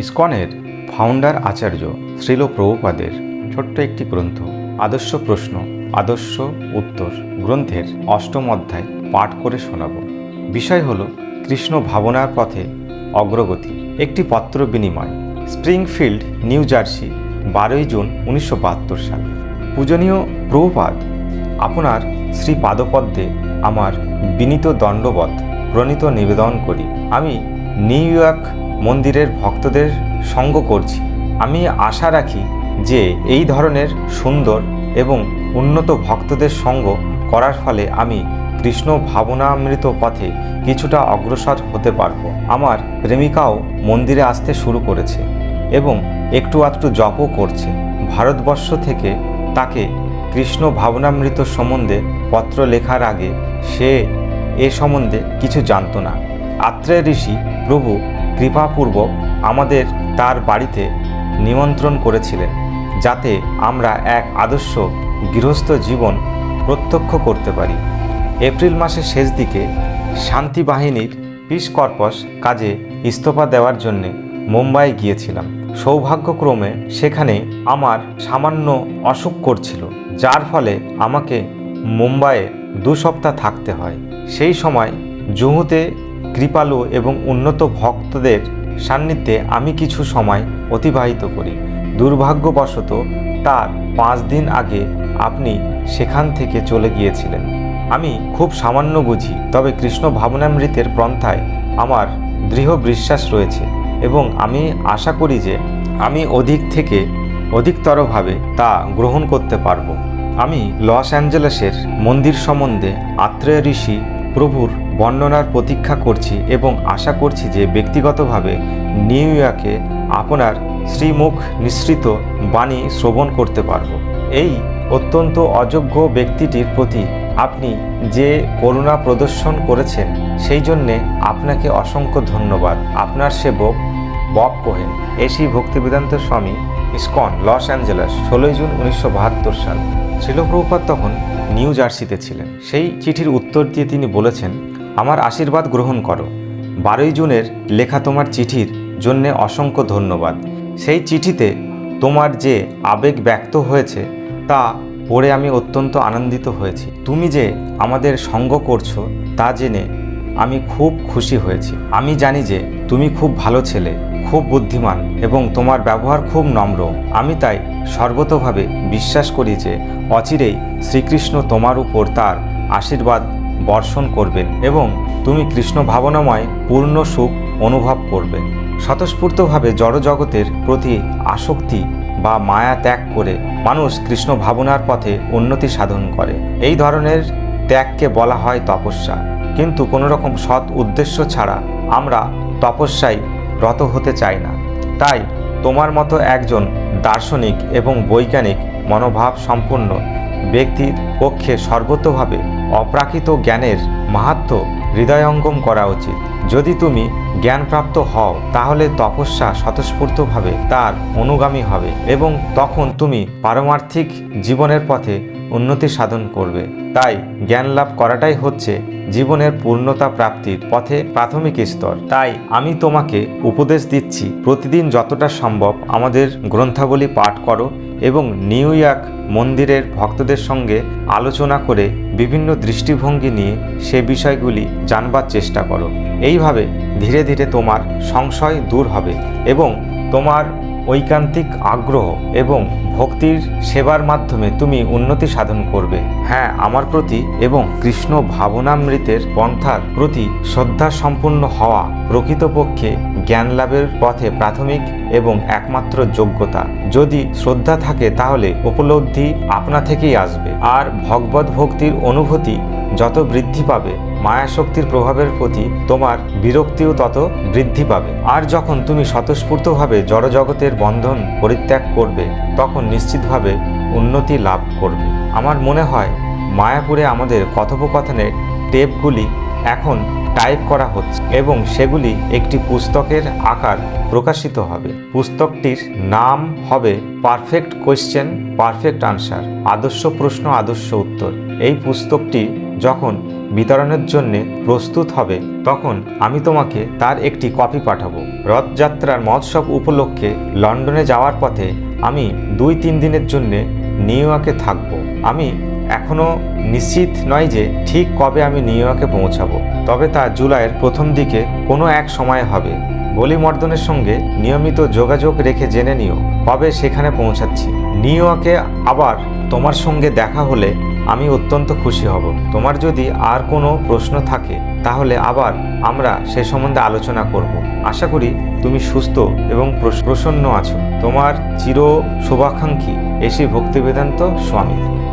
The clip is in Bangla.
ইসকনের ফাউন্ডার আচার্য শ্রীল প্রভুপাদের ছোট্ট একটি গ্রন্থ, আদর্শ প্রশ্ন, আদর্শ উত্তর গ্রন্থের অষ্টম অধ্যায় পাঠ করে শোনাব। বিষয় হল কৃষ্ণ ভাবনার পথে অগ্রগতি। একটি পত্র বিনিময়, স্প্রিংফিল্ড, নিউ জার্সি, বারোই জুন উনিশশো বাহাত্তর সাল। পূজনীয় প্রভুপাদ, আপনার শ্রী পাদপদ্মে আমার বিনীত দণ্ডবধ প্রণীত নিবেদন করি। আমি নিউ ইয়র্ক মন্দিরের ভক্তদের সঙ্গ করছি। আমি আশা রাখি যে এই ধরনের সুন্দর এবং উন্নত ভক্তদের সঙ্গ করার ফলে আমি কৃষ্ণ ভাবনামৃত পথে কিছুটা অগ্রসর হতে পারব। আমার প্রেমিকাও মন্দিরে আসতে শুরু করেছে এবং একটু আধটু জপও করছে। ভারতবর্ষ থেকে তাকে কৃষ্ণ ভাবনামৃত সম্বন্ধে পত্র লেখার আগে সে এ সম্বন্ধে কিছু জানতো না। আত্রেয় ঋষি প্রভু কৃপাপূর্বক আমাদের তার বাড়িতে নিমন্ত্রণ করেছিলেন, যাতে আমরা এক আদর্শ গৃহস্থ জীবন প্রত্যক্ষ করতে পারি। এপ্রিল মাসের শেষ দিকে শান্তি বাহিনীর পিস কর্পস কাজে ইস্তফা দেওয়ার জন্যে মুম্বাই গিয়েছিলাম। সৌভাগ্যক্রমে সেখানে আমার সামান্য অসুখ করছিল, যার ফলে আমাকে মুম্বাইয়ে দু সপ্তাহ থাকতে হয়। সেই সময় জুহুতে কৃপালু এবং উন্নত ভক্তদের সান্নিধ্যে আমি কিছু সময় অতিবাহিত করি। দুর্ভাগ্যবশত তার পাঁচ দিন আগে আপনি সেখান থেকে চলে গিয়েছিলেন। আমি খুব সামান্য বুঝি, তবে কৃষ্ণ ভাবনামৃতের পন্থায় আমার দৃঢ় বিশ্বাস রয়েছে এবং আমি আশা করি যে আমি অধিক থেকে অধিকতরভাবে তা গ্রহণ করতে পারব। আমি লস অ্যাঞ্জেলেসের মন্দির সম্বন্ধে আত্রেয় ঋষি প্রভুর বর্ণনার প্রতীক্ষা করছি এবং আশা করছি যে ব্যক্তিগতভাবে নিউ ইয়র্কে আপনার শ্রীমুখ নিঃসৃত বাণী শ্রবণ করতে পারব। এই অত্যন্ত অযোগ্য ব্যক্তিটির প্রতি আপনি যে করুণা প্রদর্শন করেছেন, সেই জন্যে আপনাকে অসংখ্য ধন্যবাদ। আপনার সেবক Bob Cohen. AC Bhaktivedanta Swami ISKCON, Los Angeles, ষোলোই জুন উনিশশো বাহাত্তর সাল। শিলপ্রভুপাত তখন নিউ জার্সিতে ছিলেন। সেই চিঠির উত্তর দিয়ে তিনি বলেছেন, আমার আশীর্বাদ গ্রহণ করো। বারোই জুনের লেখা তোমার চিঠির জন্যে অসংখ্য ধন্যবাদ। সেই চিঠিতে তোমার যে আবেগ ব্যক্ত হয়েছে, তা পড়ে আমি অত্যন্ত আনন্দিত হয়েছি। তুমি যে আমাদের সঙ্গ করছ, তা জেনে আমি খুব খুশি হয়েছি। আমি জানি যে তুমি খুব ভালো ছেলে। খুব বুদ্ধিমান এবং তোমার ব্যবহার খুব নম্র। আমি তাই সর্বতভাবে বিশ্বাস করি যে অচিরেই শ্রীকৃষ্ণ তোমার উপর তার আশীর্বাদ বর্ষণ করবেন এবং তুমি কৃষ্ণ ভাবনাময় পূর্ণ সুখ অনুভব করবে। স্বতঃস্ফূর্তভাবে জড়জগতের প্রতি আসক্তি বা মায়া ত্যাগ করে মানুষ কৃষ্ণ ভাবনার পথে উন্নতি সাধন করে। এই ধরনের ত্যাগকে বলা হয় তপস্যা। কিন্তু কোনো রকম সৎ উদ্দেশ্য ছাড়া আমরা তপস্যায় রত হতে চাই না। তাই তোমার মতো একজন দার্শনিক এবং বৈজ্ঞানিক মনোভাব সম্পন্ন ব্যক্তির পক্ষে সর্বতভাবে অপ্রাকৃত জ্ঞানের মাহাত্ম হৃদয়ঙ্গম করা উচিত। যদি তুমি জ্ঞানপ্রাপ্ত হও, তাহলে তপস্যা স্বতঃস্ফূর্তভাবে তার অনুগামী হবে এবং তখন তুমি পারমার্থিক জীবনের পথে উন্নতি সাধন করবে। তাই জ্ঞান লাভ করাটাই হচ্ছে জীবনের পূর্ণতা প্রাপ্তির পথে প্রাথমিক স্তর। তাই আমি তোমাকে উপদেশ দিচ্ছি, প্রতিদিন যতটা সম্ভব আমাদের গ্রন্থাবলী পাঠ করো এবং নিউ ইয়র্ক মন্দিরের ভক্তদের সঙ্গে আলোচনা করে বিভিন্ন দৃষ্টিভঙ্গি নিয়ে সে বিষয়গুলি জানবার চেষ্টা করো। এইভাবে ধীরে ধীরে তোমার সংশয় দূর হবে এবং তোমার ঐকান্তিক আগ্রহ এবং ভক্তির সেবার মাধ্যমে তুমি উন্নতি সাধন করবে। হ্যাঁ আমার প্রতি এবং কৃষ্ণ ভাবনামৃতের পন্থার প্রতি শ্রদ্ধা সম্পূর্ণ হওয়া প্রকৃতপক্ষে জ্ঞান লাভের পথে প্রাথমিক এবং একমাত্র যোগ্যতা। যদি শ্রদ্ধা থাকে তাহলে উপলব্ধি আপনা থেকেই আসবে। আর ভগবত ভক্তির অনুভূতি যত বৃদ্ধি পাবে মায়াশক্তির প্রভাবের প্রতি তোমার বিরক্তিও তত বৃদ্ধি পাবে। আর যখন তুমি স্বতঃস্ফূর্তভাবে জড়জগতের বন্ধন পরিত্যাগ করবে, তখন নিশ্চিতভাবে উন্নতি লাভ করবে। আমার মনে হয়, মায়াপুরে আমাদের কথোপকথনের টেপগুলি এখন টাইপ করা হচ্ছে এবং সেগুলি একটি পুস্তকের আকার প্রকাশিত হবে। পুস্তকটির নাম হবে পারফেক্ট কোয়েশ্চেন, পারফেক্ট আনসার, আদর্শ প্রশ্ন, আদর্শ উত্তর। এই পুস্তকটি যখন বিতরণের জন্য প্রস্তুত হবে, তখন আমি তোমাকে তার একটি কপি পাঠাবো। রথযাত্রার মহোৎসব উপলক্ষে লন্ডনে যাওয়ার পথে আমি দুই তিন দিনের জন্য নিউ ইয়র্কে থাকব। আমি এখনও নিশ্চিত নয় যে ঠিক কবে আমি নিউ ইয়র্কে পৌঁছাবো, তবে তা জুলাইয়ের প্রথম দিকে কোনো এক সময় হবে। বলি মর্দনের সঙ্গে নিয়মিত যোগাযোগ রেখে জেনে নিও কবে সেখানে পৌঁছাচ্ছি। নিউ ইয়র্কে আবার তোমার সঙ্গে দেখা হলে আমি অত্যন্ত খুশি হব। তোমার যদি আর কোনো প্রশ্ন থাকে, তাহলে আবার আমরা সে সম্বন্ধে আলোচনা করব। আশা করি তুমি সুস্থ এবং প্রস- প্রসন্ন আছো। তোমার চির শুভাকাঙ্ক্ষী এসি ভক্তিবেদান্ত স্বামী।